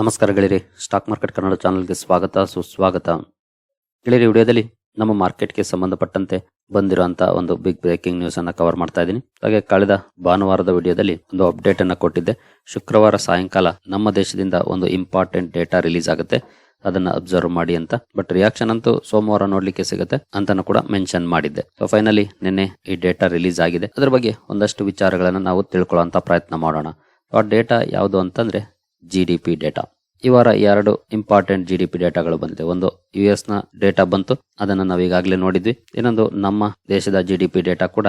ನಮಸ್ಕಾರ ಗೆಳೆಯರಿ. Stock market Kannada ಚಾನಲ್ಗೆ ಸ್ವಾಗತ, ಸುಸ್ವಾಗತ. ಗೆಳೆಯರಿ ವಿಡಿಯೋದಲ್ಲಿ ನಮ್ಮ ಮಾರ್ಕೆಟ್ಗೆ ಸಂಬಂಧಪಟ್ಟಂತೆ ಬಂದಿರುವಂತ ಒಂದು ಬಿಗ್ ಬ್ರೇಕಿಂಗ್ ನ್ಯೂಸ್ ಅನ್ನು ಕವರ್ ಮಾಡ್ತಾ ಇದ್ದೀನಿ. ಹಾಗೆ ಕಳೆದ ಭಾನುವಾರದ ವಿಡಿಯೋದಲ್ಲಿ ಒಂದು ಅಪ್ಡೇಟ್ ಅನ್ನು ಕೊಟ್ಟಿದ್ದೆ. ಶುಕ್ರವಾರ ಸಾಯಂಕಾಲ ನಮ್ಮ ದೇಶದಿಂದ ಒಂದು ಇಂಪಾರ್ಟೆಂಟ್ ಡೇಟಾ ರಿಲೀಸ್ ಆಗುತ್ತೆ. ಅದನ್ನ ಅಬ್ಸರ್ವ್ ಮಾಡಿ ಅಂತ. ಬಟ್ ರಿಯಾಕ್ಷನ್ ಅಂತೂ ಸೋಮವಾರ ನೋಡ್ಲಿಕ್ಕೆ ಸಿಗುತ್ತೆ ಅಂತಾನು ಕೂಡ ಮೆನ್ಷನ್ ಮಾಡಿದ್ದೆ. ಸೊ ಫೈನಲಿ ನಿನ್ನೆ ಈ ಡೇಟಾ ರಿಲೀಸ್ ಆಗಿದೆ. ಅದ್ರ ಬಗ್ಗೆ ಒಂದಷ್ಟು ವಿಚಾರಗಳನ್ನು ನಾವು ತಿಳ್ಕೊಳ್ಳೋ ಪ್ರಯತ್ನ ಮಾಡೋಣ. ಆ ಡೇಟಾ ಯಾವುದು ಅಂತಂದ್ರೆ ಜಿ ಡಿ ಪಿ ಡೇಟಾ ಈ ವಾರ ಎರಡು ಇಂಪಾರ್ಟೆಂಟ್ ಜಿ ಡಿ ಪಿ ಡೇಟಾಗಳು ಬಂದಿದೆ. ಒಂದು ಯು ನ ಡೇಟಾ ಬಂತು. ಅದನ್ನ ನಾವು ಈಗಾಗಲೇ ನೋಡಿದ್ವಿ. ಇನ್ನೊಂದು ನಮ್ಮ ದೇಶದ ಜಿ ಡಿ ಪಿ ಡೇಟಾ ಕೂಡ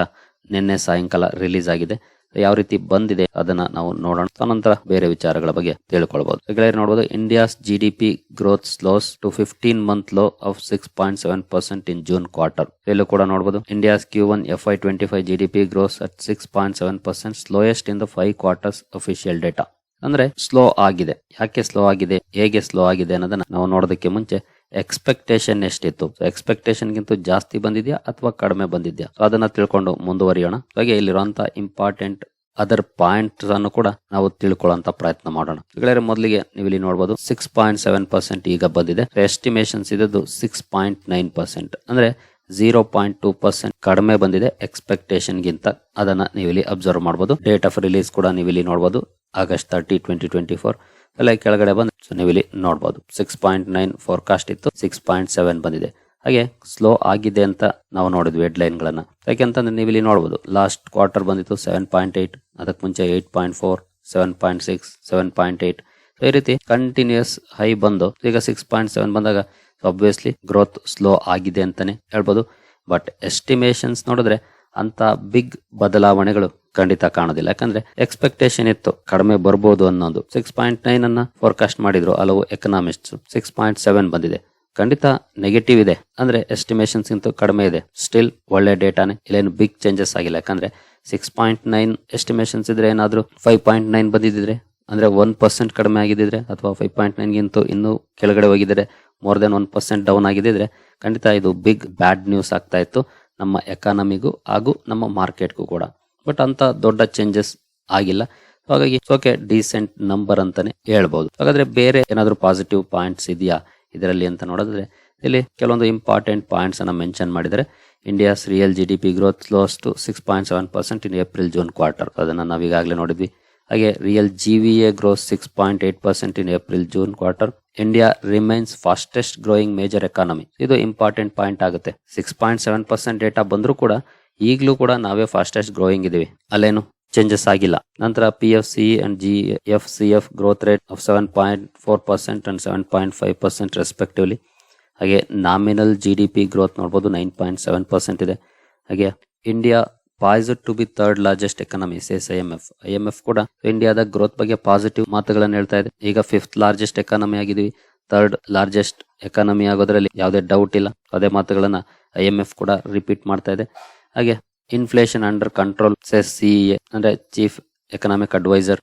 ನಿನ್ನೆ ಸಾಯಂಕಾಲ ರಿಲೀಸ್ ಆಗಿದೆ. ಯಾವ ರೀತಿ ಬಂದಿದೆ ಅದನ್ನ ನಾವು ನೋಡೋಣ. ಆನಂತರ ಬೇರೆ ವಿಚಾರಗಳ ಬಗ್ಗೆ ತಿಳ್ಕೊಳ್ಬಹುದು ಈಗಲೇ ನೋಡಬಹುದು India's G D P growth slows to fifteen month low of six point seven percent in June quarter ಇಲ್ಲೂ ಕೂಡ ನೋಡಬಹುದು India's Q one F I twenty five G D P grows at six point seven percent slowest in the five quarters official data ಅಂದ್ರೆ slow ಆಗಿದೆ. ಯಾಕೆ slow ಆಗಿದೆ? ಹೇಗೆ slow ಆಗಿದೆ ಅನ್ನೋದನ್ನ ನಾವು ನೋಡೋದಕ್ಕೆ ಮುಂಚೆ ಎಕ್ಸ್ಪೆಕ್ಟೇಷನ್ ಎಷ್ಟಿತ್ತು? ಎಕ್ಸ್ಪೆಕ್ಟೇಷನ್ ಗಿಂತ ಜಾಸ್ತಿ ಬಂದಿದ್ಯಾ ಅಥವಾ ಕಡಿಮೆ ಬಂದಿದ್ಯಾ? ಅದನ್ನ ತಿಳ್ಕೊಂಡು ಮುಂದುವರಿಯೋಣ. ಹಾಗೆ ಇಲ್ಲಿರುವಂತ ಇಂಪಾರ್ಟೆಂಟ್ ಅದರ್ ಪಾಯಿಂಟ್ಸ್ ಅನ್ನು ಕೂಡ ನಾವು ತಿಳ್ಕೊಳ್ಳುವಂತ ಪ್ರಯತ್ನ ಮಾಡೋಣ. ಗೆಳೆಯರೆ, ಮೊದಲಿಗೆ ನೀವು ಇಲ್ಲಿ ನೋಡಬಹುದು ಸಿಕ್ಸ್ ಪಾಯಿಂಟ್ ಸೆವೆನ್ ಪರ್ಸೆಂಟ್ ಈಗ ಬಂದಿದೆ. ಎಸ್ಟಿಮೇಷನ್ಸ್ ಇದ್ದದ್ದು ಸಿಕ್ಸ್ ಪಾಯಿಂಟ್ ನೈನ್ ಪರ್ಸೆಂಟ್ ಅಂದ್ರೆ ಜೀರೋ ಪಾಯಿಂಟ್ ಟೂ ಪರ್ಸೆಂಟ್ ಕಡಿಮೆ ಬಂದಿದೆ ಎಕ್ಸ್ಪೆಕ್ಟೇಷನ್ ಗಿಂತ. ಅದನ್ನ ನೀವು ಇಲ್ಲಿ ಅಬ್ಸರ್ವ್ ಮಾಡಬಹುದು ಡೇಟ್ ಆಫ್ ರಿಲೀಸ್ ಕೂಡ ನೀವಿಲ್ಲಿ ನೋಡಬಹುದು August thirty twenty twenty four ಎಲ್ಲ ಕೆಳಗಡೆ ಬಂದು ಸೊ ನೀವು ಇಲ್ಲಿ ನೋಡಬಹುದು ಸಿಕ್ಸ್ ಪಾಯಿಂಟ್ ನೈನ್ ಫೋರ್ಕಾಸ್ಟ್ ಇತ್ತು. ಸಿಕ್ಸ್ ಪಾಯಿಂಟ್ ಸೆವೆನ್ ಬಂದಿದೆ. ಹಾಗೆ ಸ್ಲೋ ಆಗಿದೆ ಅಂತ ನಾವು ನೋಡಿದ್ವಿ ಹೆಡ್ಲೈನ್ ಗಳನ್ನ ಯಾಕೆಂತಂದ್ರೆ ನೀವು ಇಲ್ಲಿ ನೋಡಬಹುದು ಲಾಸ್ಟ್ ಕ್ವಾರ್ಟರ್ ಬಂದಿತ್ತು ಸೆವೆನ್ ಪಾಯಿಂಟ್ ಏಟ್ ಅದಕ್ಕೆ ಮುಂಚೆ eight point four seven point six seven point eight ಈ ರೀತಿ ಕಂಟಿನ್ಯೂಸ್ ಹೈ ಬಂದು ಈಗ ಸಿಕ್ಸ್ ಪಾಯಿಂಟ್ ಸೆವೆನ್ ಬಂದಾಗ ಅಬ್ವಿಯಸ್ಲಿ ಗ್ರೋತ್ ಸ್ಲೋ ಆಗಿದೆ ಅಂತಾನೆ ಹೇಳ್ಬೋದು. ಬಟ್ ಎಸ್ಟಿಮೇಷನ್ಸ್ ನೋಡಿದ್ರೆ ಅಂತ ಬಿಗ್ ಬದಲಾವಣೆಗಳು ಖಂಡಿತ ಕಾಣೋದಿಲ್ಲ. ಯಾಕಂದ್ರೆ ಎಕ್ಸ್ಪೆಕ್ಟೇಷನ್ ಇತ್ತು, ಕಡಿಮೆ ಬರ್ಬೋದು ಅನ್ನೋದು. ಸಿಕ್ಸ್ ಪಾಯಿಂಟ್ ನೈನ್ ಅನ್ನ ಫೋರ್ಕಾಸ್ಟ್ ಮಾಡಿದ್ರು ಹಲವು ಎಕನಾಮಿಸ್ಟ್ ಸಿಕ್ಸ್ ಪಾಯಿಂಟ್ ಸೆವೆನ್ ಬಂದಿದೆ. ಖಂಡಿತ ನೆಗೆಟಿವ್ ಇದೆ. ಅಂದ್ರೆ ಎಸ್ಟಿಮೇಷನ್ಸ್ ಇಂತ ಕಡಿಮೆ ಇದೆ. ಸ್ಟಿಲ್ ಒಳ್ಳೆ ಡೇಟಾನೆ. ಇಲ್ಲೇನು ಬಿಗ್ ಚೇಂಜಸ್ ಆಗಿಲ್ಲ. ಯಾಕಂದ್ರೆ ಸಿಕ್ಸ್ ಪಾಯಿಂಟ್ ನೈನ್ ಎಸ್ಟಿಮೇಷನ್ಸ್ ಇದ್ರೆ ಏನಾದ್ರು ಫೈವ್ ಪಾಯಿಂಟ್ ನೈನ್ ಬಂದಿದ್ರೆ ಅಂದ್ರೆ ಒನ್ ಪರ್ಸೆಂಟ್ ಕಡಿಮೆ ಆಗಿದ್ದಿದ್ರೆ, ಅಥವಾ ಫೈವ್ ಪಾಯಿಂಟ್ ನೈನ್ ಗಿಂತ ಇನ್ನೂ ಕೆಳಗಡೆ ಹೋಗಿದ್ರೆ more than one percent down ಆಗಿದ್ರೆ ಖಂಡಿತ ಇದು ಬಿಗ್ ಬ್ಯಾಡ್ ನ್ಯೂಸ್ ಆಗ್ತಾ ಇತ್ತು ನಮ್ಮ ಎಕಾನಮಿಗೂ ಹಾಗೂ ನಮ್ಮ ಮಾರ್ಕೆಟ್ಗೂ ಕೂಡ. ಬಟ್ ಅಂತ ದೊಡ್ಡ ಚೇಂಜಸ್ ಆಗಿಲ್ಲ. ಹಾಗಾಗಿ ಓಕೆ ಡೀಸೆಂಟ್ ನಂಬರ್ ಅಂತಾನೆ ಹೇಳ್ಬೋದು. ಹಾಗಾದ್ರೆ ಬೇರೆ ಏನಾದ್ರು ಪಾಸಿಟಿವ್ ಪಾಯಿಂಟ್ಸ್ ಇದೆಯಾ ಇದರಲ್ಲಿ ಅಂತ ನೋಡಿದ್ರೆ, ಇಲ್ಲಿ ಕೆಲವೊಂದು ಇಂಪಾರ್ಟೆಂಟ್ ಪಾಯಿಂಟ್ಸ್ ಅನ್ನ ಮೆನ್ಷನ್ ಮಾಡಿದರೆ India's real G D P growth slows six point seven percent in April June quarter ಅದನ್ನ ನಾವು ಈಗಾಗಲೇ ನೋಡಿದ್ವಿ. ಹಾಗೆ real G V A growth six point eight percent in April June quarter India remains fastest growing major economy ಇದು important point ಆಗುತ್ತೆ. Six point seven percent data ಬಂದರೂ ಕೂಡ ಈಗಲೂ ಕೂಡ ನಾವೇ ಫಾಸ್ಟೆಸ್ಟ್ ಗ್ರೋಯಿಂಗ್ ಇದೀವಿ. ಅಲ್ಲೇನು ಚೇಂಜಸ್ ಆಗಿಲ್ಲ. ನಂತರ P F C and G F C F growth rate of seven point four percent and seven point five percent respectively ಹಾಗೆ nominal G D P growth ನೋಡ್ಬೋದು ನೈನ್ ಪಾಯಿಂಟ್ ಸೆವೆನ್ ಪರ್ಸೆಂಟ್ ಇದೆ. ಹಾಗೆ India poised to be third largest economy says M F ಕೂಡ ಇಂಡಿಯಾದ growth ಬಗ್ಗೆ positive ಮಾತುಗಳನ್ನು ಹೇಳ್ತಾ ಇದೆ. ಈಗ ಫಿಫ್ತ್ ಲಾರ್ಜೆಸ್ಟ್ ಎಕಾನಮಿ ಆಗಿದೀವಿ. ಥರ್ಡ್ ಲಾರ್ಜೆಸ್ಟ್ ಎಕಾನಮಿ ಆಗೋದ್ರಲ್ಲಿ ಯಾವುದೇ ಡೌಟ್ ಇಲ್ಲ. ಅದೇ ಮಾತುಗಳನ್ನ ಐ ಎಂ ಎಫ್ ಕೂಡ ರಿಪೀಟ್ ಮಾಡ್ತಾ ಇದೆ. ಹಾಗೆ inflation under control says A ಅಂದ್ರೆ ಚೀಫ್ ಎಕನಾಮಿಕ್ ಅಡ್ವೈಸರ್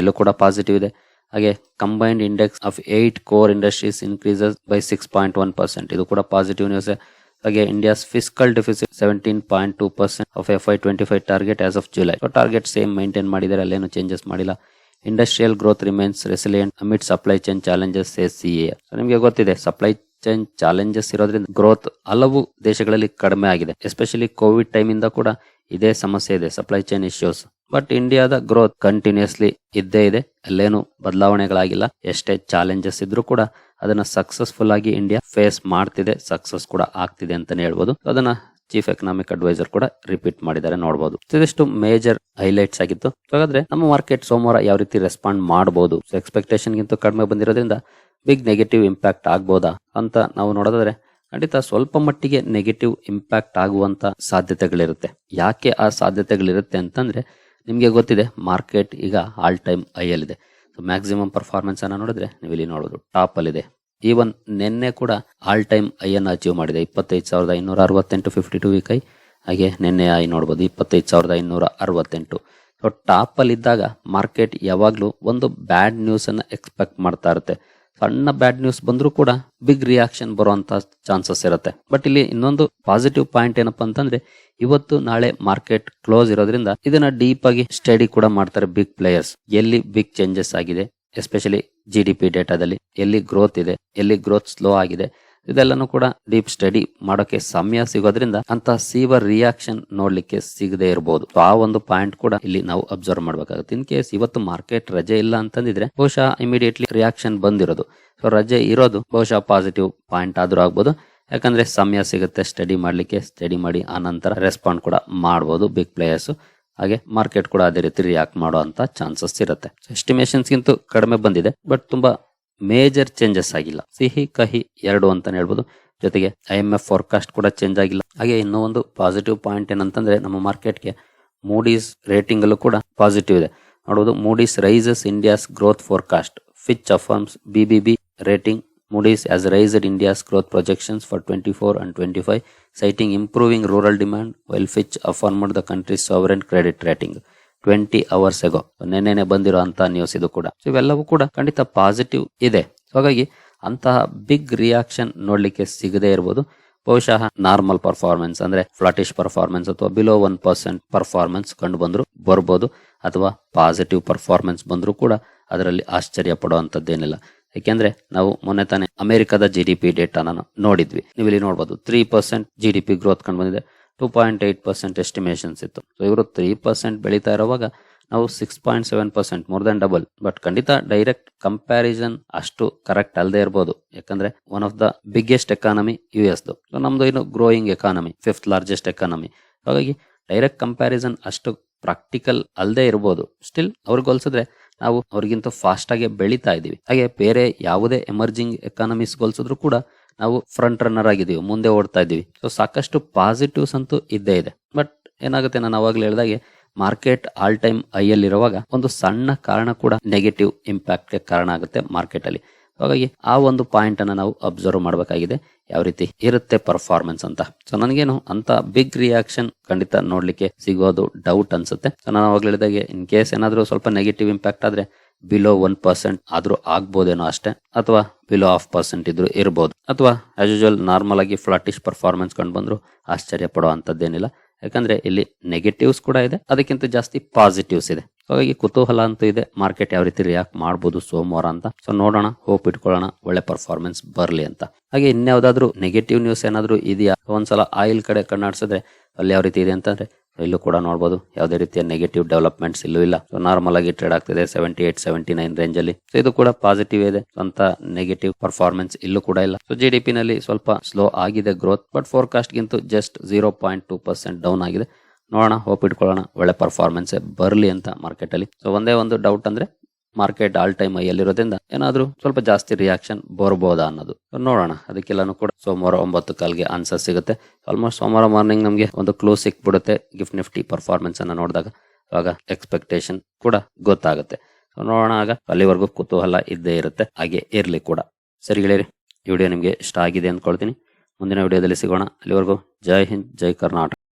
ಎಲ್ಲೂ ಕೂಡ ಪಾಸಿಟಿವ್ ಇದೆ. ಹಾಗೆ combined index of eight core industries increases by six point one percent ಇದು ಕೂಡ positive news two percent of F I twenty five target as of July target same maintain ಮಾಡಿದರೆ ಅಲ್ಲೇನು changes ಮಾಡಿಲ್ಲ. Industrial growth remains resilient amid supply chain challenges S C A ನಿಮಗೆ ಗೊತ್ತಿದೆ supply chain challenges ಇರೋದ್ರಿಂದ growth ಹಲವು ದೇಶಗಳಲ್ಲಿ ಕಡಿಮೆ ಆಗಿದೆ. ಎಸ್ಪೆಷಲಿ ಕೋವಿಡ್ ಟೈಮ್ ಇಂದ ಕೂಡ ಇದೇ ಸಮಸ್ಯೆ ಇದೆ ಸಪ್ಲೈ ಚೈನ್ ಇಶ್ಯೂಸ್ ಬಟ್ ಇಂಡಿಯಾದ ಗ್ರೋತ್ ಕಂಟಿನ್ಯೂಸ್ಲಿ ಇದ್ದೇ ಇದೆ. ಅಲ್ಲೇನು ಬದಲಾವಣೆಗಳಾಗಿಲ್ಲ. ಎಷ್ಟೇ ಚಾಲೆಂಜಸ್ ಇದ್ರೂ ಕೂಡ ಅದನ್ನ ಸಕ್ಸಸ್ಫುಲ್ ಆಗಿ ಇಂಡಿಯಾ ಫೇಸ್ ಮಾಡ್ತಿದೆ ಸಕ್ಸಸ್ ಕೂಡ ಆಗ್ತಿದೆ ಅಂತಾನೆ ಹೇಳ್ಬೋದು. ಅದನ್ನ ಚೀಫ್ ಎಕನಾಮಿಕ್ ಅಡ್ವೈಸರ್ ಕೂಡ ರಿಪೀಟ್ ಮಾಡಿದ್ದಾರೆ ನೋಡಬಹುದು ಇದಿಷ್ಟು ಮೇಜರ್ ಹೈಲೈಟ್ಸ್ ಆಗಿತ್ತು. ಹಾಗಾದ್ರೆ ನಮ್ಮ ಮಾರ್ಕೆಟ್ ಸೋಮವಾರ ಯಾವ ರೀತಿ ರೆಸ್ಪಾಂಡ್ ಮಾಡಬಹುದು ಎಕ್ಸ್ಪೆಕ್ಟೇಷನ್ ಗಿಂತ ಕಡಿಮೆ ಬಂದಿರೋದ್ರಿಂದ ಬಿಗ್ ನೆಗೆಟಿವ್ ಇಂಪ್ಯಾಕ್ಟ್ ಆಗ್ಬೋದಾ ಅಂತ ನಾವು ನೋಡೋದಾದ್ರೆ ಖಂಡಿತ ಸ್ವಲ್ಪ ಮಟ್ಟಿಗೆ ನೆಗೆಟಿವ್ ಇಂಪ್ಯಾಕ್ಟ್ ಆಗುವಂತ ಸಾಧ್ಯತೆಗಳಿರುತ್ತೆ. ಯಾಕೆ ಆ ಸಾಧ್ಯತೆಗಳಿರುತ್ತೆ ಅಂತಂದ್ರೆ ನಿಮಗೆ ಗೊತ್ತಿದೆ ಮಾರ್ಕೆಟ್ ಈಗ ಆಲ್ ಟೈಮ್ ಹೈಯಲ್ಲಿದೆ ಮ್ಯಾಕ್ಸಿಮಮ್ ಪರ್ಫಾರ್ಮೆನ್ಸ್ ಅನ್ನ ನೋಡಿದ್ರೆ ನೀವು ಇಲ್ಲಿ ನೋಡೋದು ಟಾಪ್ ಅಲ್ಲಿದೆ. ಈವನ್ ನಿನ್ನೆ ಕೂಡ ಆಲ್ ಟೈಮ್ ಐ ಅನ್ನು ಅಚೀವ್ ಮಾಡಿದೆ. ಇಪ್ಪತ್ತೈದು ಸಾವಿರದ ಇನ್ನೂರ ಅರವತ್ತೆಂಟು ಫಿಫ್ಟಿ ಟು ವೀಕ್ ಐ ಹಾಗೆ ನಿನ್ನೆ ಐ ನೋಡ್ಬೋದು, ಇಪ್ಪತ್ತೈದು ಸಾವಿರದ ಇನ್ನೂರ ಅರವತ್ತೆಂಟು. ಸೊ ಟಾಪ್ ಅಲ್ಲಿ ಇದ್ದಾಗ ಮಾರ್ಕೆಟ್ ಯಾವಾಗಲೂ ಒಂದು ಬ್ಯಾಡ್ ನ್ಯೂಸ್ ಅನ್ನ ಎಕ್ಸ್ಪೆಕ್ಟ್ ಮಾಡ್ತಾ ಇರುತ್ತೆ. ಸಣ್ಣ ಬ್ಯಾಡ್ ನ್ಯೂಸ್ ಬಂದರೂ ಕೂಡ ಬಿಗ್ ರಿಯಾಕ್ಷನ್ ಬರುವಂತ ಚಾನ್ಸಸ್ ಇರುತ್ತೆ. ಬಟ್ ಇಲ್ಲಿ ಇನ್ನೊಂದು ಪಾಸಿಟಿವ್ ಪಾಯಿಂಟ್ ಏನಪ್ಪಾ ಅಂತಂದ್ರೆ, ಇವತ್ತು ನಾಳೆ ಮಾರ್ಕೆಟ್ ಕ್ಲೋಸ್ ಇರೋದ್ರಿಂದ ಇದನ್ನ ಡೀಪ್ ಆಗಿ ಸ್ಟಡಿ ಕೂಡ ಮಾಡ್ತಾರೆ ಬಿಗ್ ಪ್ಲೇಯರ್ಸ್ ಎಲ್ಲಿ ಬಿಗ್ ಚೇಂಜಸ್ ಆಗಿದೆ ಎಸ್ಪೆಷಲಿ ಜಿ ಡಿ ಪಿ ಡೇಟಾದಲ್ಲಿ ಎಲ್ಲಿ ಗ್ರೋತ್ ಇದೆ, ಎಲ್ಲಿ ಗ್ರೋತ್ ಸ್ಲೋ ಆಗಿದೆ ಇದೆಲ್ಲನೂ ಕೂಡ ಡೀಪ್ ಸ್ಟಡಿ ಮಾಡೋಕೆ ಸಮಯ ಸಿಗೋದ್ರಿಂದ ಅಂತ ಸೀವರ್ ರಿಯಾಕ್ಷನ್ ನೋಡ್ಲಿಕ್ಕೆ ಸಿಗದೆ ಇರಬಹುದು ಆ ಒಂದು ಪಾಯಿಂಟ್ ಕೂಡ ಇಲ್ಲಿ ನಾವು ಅಬ್ಸರ್ವ್ ಮಾಡ್ಬೇಕಾಗುತ್ತೆ. ಇನ್ ಕೇಸ್ ಇವತ್ತು ಮಾರ್ಕೆಟ್ ರಜೆ ಇಲ್ಲ ಅಂತಂದಿದ್ರೆ ಬಹುಶಃ ಇಮಿಡಿಯೇಟ್ಲಿ ರಿಯಾಕ್ಷನ್ ಬಂದಿರೋದು. ಸೊ ರಜೆ ಇರೋದು ಬಹುಶಃ ಪಾಸಿಟಿವ್ ಪಾಯಿಂಟ್ ಆದ್ರೂ ಆಗ್ಬೋದು. ಯಾಕಂದ್ರೆ ಸಮಯ ಸಿಗುತ್ತೆ, ಸ್ಟಡಿ ಮಾಡ್ಲಿಕ್ಕೆ, ಸ್ಟಡಿ ಮಾಡಿ ಆ ನಂತರ ರೆಸ್ಪಾಂಡ್ ಕೂಡ ಮಾಡಬಹುದು ಬಿಗ್ ಪ್ಲೇಯರ್ಸ್ ಹಾಗೆ ಮಾರ್ಕೆಟ್ ಕೂಡ ಅದೇ ರೀತಿ ರಿಯಾಕ್ಟ್ ಮಾಡುವಂತ ಚಾನ್ಸಸ್ ಇರುತ್ತೆ. ಎಸ್ಟಿಮೇಷನ್ಸ್ ಗಿಂತ ಕಡಿಮೆ ಬಂದಿದೆ. ಬಟ್ ತುಂಬಾ ಮೇಜರ್ ಚೇಂಜಸ್ ಆಗಿಲ್ಲ. ಸಿಹಿ, ಕಹಿ ಎರಡು ಅಂತಾನೆ ಹೇಳ್ಬೋದು. ಜೊತೆಗೆ ಐ ಎಂ ಎಫ್ ಫೋರ್ಕಾಸ್ಟ್ ಕೂಡ ಚೇಂಜ್ ಆಗಿಲ್ಲ. ಹಾಗೆ ಇನ್ನೂ ಒಂದು ಪಾಸಿಟಿವ್ ಪಾಯಿಂಟ್ ಏನಂತಂದ್ರೆ ನಮ್ಮ ಮಾರ್ಕೆಟ್ಗೆ ಮೂಡೀಸ್ ರೇಟಿಂಗ್ ಅಲ್ಲೂ ಕೂಡ ಪಾಸಿಟಿವ್ ಇದೆ. ನೋಡಬಹುದು Moody's raises India's growth forecast Fitch affirms BBB rating Moody's has raised India's growth projections for twenty four and twenty five citing improving rural demand well Fitch affirmed the country's sovereign credit rating. Twenty hours ago ನೆನ್ನೆನೆ ಬಂದಿರೋ ಅಂತ news ಇದು ಕೂಡ. So ಇವೆಲ್ಲವೂ ಕೂಡ ಖಂಡಿತ positive ಇದೆ. ಹಾಗಾಗಿ ಅಂತಹ ಬಿಗ್ ರಿಯಾಕ್ಷನ್ ನೋಡ್ಲಿಕ್ಕೆ ಸಿಗದೆ ಇರ್ಬೋದು. ಬಹುಶಃ ನಾರ್ಮಲ್ ಪರ್ಫಾರ್ಮೆನ್ಸ್ ಅಂದ್ರೆ ಫ್ಲಾಟಿಶ್ ಪರ್ಫಾರ್ಮೆನ್ಸ್ ಅಥವಾ ಬಿಲೋ ಒನ್ ಪರ್ಸೆಂಟ್ ಪರ್ಫಾರ್ಮೆನ್ಸ್ ಕಂಡು ಬಂದ್ರು ಬರ್ಬೋದು. ಅಥವಾ ಪಾಸಿಟಿವ್ ಪರ್ಫಾರ್ಮೆನ್ಸ್ ಬಂದರೂ ಕೂಡ ಅದರಲ್ಲಿ ಆಶ್ಚರ್ಯ ಪಡುವಂತದ್ದೇನಿಲ್ಲ ಯಾಕೆಂದ್ರೆ ನಾವು ಮೊನ್ನೆ ತಾನೆ ಅಮೆರಿಕದ ಜಿ ಡಿ ಪಿ ಡೇಟಾನ ನೋಡಿದ್ವಿ. ನೀವು ಇಲ್ಲಿ ನೋಡಬಹುದು three percent G D P growth ಕಂಡು ಬಂದಿದೆ. Two point eight percent estimations ಇತ್ತು. ಸೊ ಇವರು ತ್ರೀ ಪರ್ಸೆಂಟ್ ಬೆಳೀತಾ ಇರುವಾಗ ನಾವು six point seven percent more than double but ಖಂಡಿತ ಡೈರೆಕ್ಟ್ ಕಂಪ್ಯಾರಿಸನ್ ಅಷ್ಟು ಕರೆಕ್ಟ್ ಅಲ್ಲದೆ ಇರಬಹುದು ಯಾಕಂದ್ರೆ one of the biggest economy U S so ನಮ್ದು ಇನ್ನು growing economy fifth largest economy ಹಾಗಾಗಿ ಡೈರೆಕ್ಟ್ ಕಂಪ್ಯಾರಿಸನ್ ಅಷ್ಟು ಪ್ರಾಕ್ಟಿಕಲ್ ಅಲ್ಲದೆ ಇರಬಹುದು ಸ್ಟಿಲ್ ಅವ್ರಿಗೆ ಹೋಲಿಸಿದ್ರೆ ನಾವು ಅವ್ರಿಗಿಂತ ಫಾಸ್ಟ್ ಆಗಿ ಬೆಳೀತಾ ಇದ್ದೀವಿ ಹಾಗೆ ಬೇರೆ ಯಾವುದೇ ಎಮರ್ಜಿಂಗ್ ಎಕಾನಮೀಸ್ ಹೋಲಿಸಿದ್ರು ಕೂಡ ನಾವು ಫ್ರಂಟ್ ರನ್ನರ್ ಆಗಿದ್ದೀವಿ, ಮುಂದೆ ಓಡ್ತಾ ಇದ್ದೀವಿ. ಸೊ ಸಾಕಷ್ಟು ಪಾಸಿಟಿವ್ಸ್ ಅಂತೂ ಇದ್ದೇ ಇದೆ. ಬಟ್ ಏನಾಗುತ್ತೆ ನಾನು ಅವಾಗಲೇ ಹೇಳಿದಾಗೆ ಮಾರ್ಕೆಟ್ ಆಲ್ ಟೈಮ್ ಇರುವಾಗ ಒಂದು ಸಣ್ಣ ಕಾರಣ ಕೂಡ ನೆಗೆಟಿವ್ ಇಂಪ್ಯಾಕ್ಟ್ಗೆ ಕಾರಣ ಆಗುತ್ತೆ ಮಾರ್ಕೆಟ್ ಅಲ್ಲಿ. ಹಾಗಾಗಿ ಆ ಒಂದು ಪಾಯಿಂಟ್ ಅನ್ನ ನಾವು ಅಬ್ಸರ್ವ್ ಮಾಡಬೇಕಾಗಿದೆ, ಯಾವ ರೀತಿ ಇರುತ್ತೆ ಪರ್ಫಾರ್ಮೆನ್ಸ್ ಅಂತ. ಸೊ ನನಗೇನು ಅಂತ ಬಿಗ್ ರಿಯಾಕ್ಷನ್ ಖಂಡಿತ ನೋಡ್ಲಿಕ್ಕೆ ಸಿಗೋದು ಡೌಟ್ ಅನ್ಸುತ್ತೆ. ಸೊ ನಾನು ಅವಾಗ ಹೇಳಿದಾಗೆ ಇನ್ ಕೇಸ್ ಏನಾದರೂ ಸ್ವಲ್ಪ ನೆಗೆಟಿವ್ ಇಂಪ್ಯಾಕ್ಟ್ ಆದ್ರೆ ಬಿಲೋ ಒನ್ ಪರ್ಸೆಂಟ್ ಆದ್ರೂ ಆಗ್ಬೋದೇನೋ ಅಷ್ಟೇ, ಅಥವಾ ಬಿಲೋ ಹಾಫ್ ಪರ್ಸೆಂಟ್ ಇದ್ರು ಇರ್ಬೋದು. ಅಥವಾ ಆಸ್ ಯೂಶುವಲ್ ನಾರ್ಮಲ್ ಆಗಿ ಫ್ಲಾಟಿಶ್ ಪರ್ಫಾರ್ಮೆನ್ಸ್ ಕಂಡು ಬಂದ್ರು ಆಶ್ಚರ್ಯ ಪಡುವಂತದ್ದೇನಿಲ್ಲ ಯಾಕಂದ್ರೆ ಇಲ್ಲಿ ನೆಗೆಟಿವ್ಸ್ ಕೂಡ ಇದೆ, ಅದಕ್ಕಿಂತ ಜಾಸ್ತಿ ಪಾಸಿಟಿವ್ಸ್ ಇದೆ. ಹಾಗಾಗಿ ಕುತೂಹಲ ಅಂತೂ ಇದೆ ಮಾರ್ಕೆಟ್ ಯಾವ ರೀತಿ ರಿಯಾಕ್ಟ್ ಮಾಡ್ಬೋದು ಸೋಮವಾರ ಅಂತ. ಸೊ ನೋಡೋಣ ಹೋಪ್ ಇಟ್ಕೊಳ್ಳೋಣ, ಒಳ್ಳೆ ಪರ್ಫಾರ್ಮೆನ್ಸ್ ಬರಲಿ ಅಂತ. ಹಾಗೆ ಇನ್ಯಾವುದಾದ್ರೂ ನೆಗೆಟಿವ್ ನ್ಯೂಸ್ ಏನಾದರೂ ಇದೆಯಾ? ಒಂದ್ಸಲ ಆಯಿಲ್ ಕಡೆ ಕಣ್ಣಾಡ್ಸಿದ್ರೆ ಅಲ್ಲಿ ಯಾವ ರೀತಿ ಇದೆ ಅಂತಂದ್ರೆ ಇಲ್ಲೂ ಕೂಡ ನೋಡಬಹುದು ಯಾವುದೇ ರೀತಿಯ ನೆಗೆಟಿವ್ ಡೆವಲಪ್ಮೆಂಟ್ಸ್ ಇಲ್ಲೂ ಇಲ್ಲ. ಸೊ ನಾರ್ಮಲ್ ಆಗಿ ಟ್ರೇಡ್ ಆಗ್ತಿದೆ seventy eight seventy nine range ಅಲ್ಲಿ. ಸೊ ಇದು ಕೂಡ ಪಾಸಿಟಿವ್ ಇದೆ. ಅಂತ ನೆಗೆಟಿವ್ ಪರ್ಫಾರ್ಮೆನ್ಸ್ ಇಲ್ಲೂ ಕೂಡ ಇಲ್ಲ. ಸೊ ಜಿ ಡಿ ಪಿ ನಲ್ಲಿ ಸ್ವಲ್ಪ ಸ್ಲೋ ಆಗಿದೆ ಗ್ರೋತ್ ಬಟ್ ಫೋರ್ಕಾಸ್ಟ್ ಗಿಂತ just zero point two percent down ಆಗಿದೆ. ನೋಡೋಣ ಹೋಪ್ ಇಟ್ಕೊಳ್ಳೋಣ, ಒಳ್ಳೆ ಪರ್ಫಾರ್ಮೆನ್ಸ್ ಬರಲಿ ಅಂತ ಮಾರ್ಕೆಟ್ ಅಲ್ಲಿ. ಸೊ ಒಂದೇ ಒಂದು ಡೌಟ್ ಅಂದ್ರೆ ಮಾರ್ಕೆಟ್ ಆಲ್ ಟೈಮ್ ಐಯಲ್ಲಿರೋದ್ರಿಂದ ಏನಾದರೂ ಸ್ವಲ್ಪ ಜಾಸ್ತಿ ರಿಯಾಕ್ಷನ್ ಬರ್ಬೋದಾ ಅನ್ನೋದು. ನೋಡೋಣ, ಅದಕ್ಕೆಲ್ಲಾನು ಕೂಡ ಸೋಮವಾರ ಒಂಬತ್ತು ಕಾಲ್ಗೆ ಆನ್ಸರ್ ಸಿಗುತ್ತೆ. ಆಲ್ಮೋಸ್ಟ್ ಸೋಮವಾರ ಮಾರ್ನಿಂಗ್ ನಮಗೆ ಒಂದು ಕ್ಲೋಸ್ ಸಿಕ್ಬಿಡುತ್ತೆ ಗಿಫ್ಟ್ ನಿಫ್ಟಿ ಪರ್ಫಾರ್ಮೆನ್ಸ್ ಅನ್ನ ನೋಡಿದಾಗ. ಆಗ ಎಕ್ಸ್ಪೆಕ್ಟೇಷನ್ ಕೂಡ ಗೊತ್ತಾಗುತ್ತೆ. ನೋಡೋಣ ಆಗ, ಅಲ್ಲಿವರೆಗೂ ಕುತೂಹಲ ಇದ್ದೇ ಇರುತ್ತೆ, ಹಾಗೆ ಇರಲಿ ಕೂಡ. ಸರಿ ಗೆಳೆಯರಿ, ಈ ವಿಡಿಯೋ ನಿಮಗೆ ಇಷ್ಟ ಆಗಿದೆ ಅಂದ್ಕೊಳ್ತೀನಿ. ಮುಂದಿನ ವಿಡಿಯೋದಲ್ಲಿ ಸಿಗೋಣ. ಅಲ್ಲಿವರೆಗೂ ಜೈ ಹಿಂದ್, ಜೈ ಕರ್ನಾಟಕ.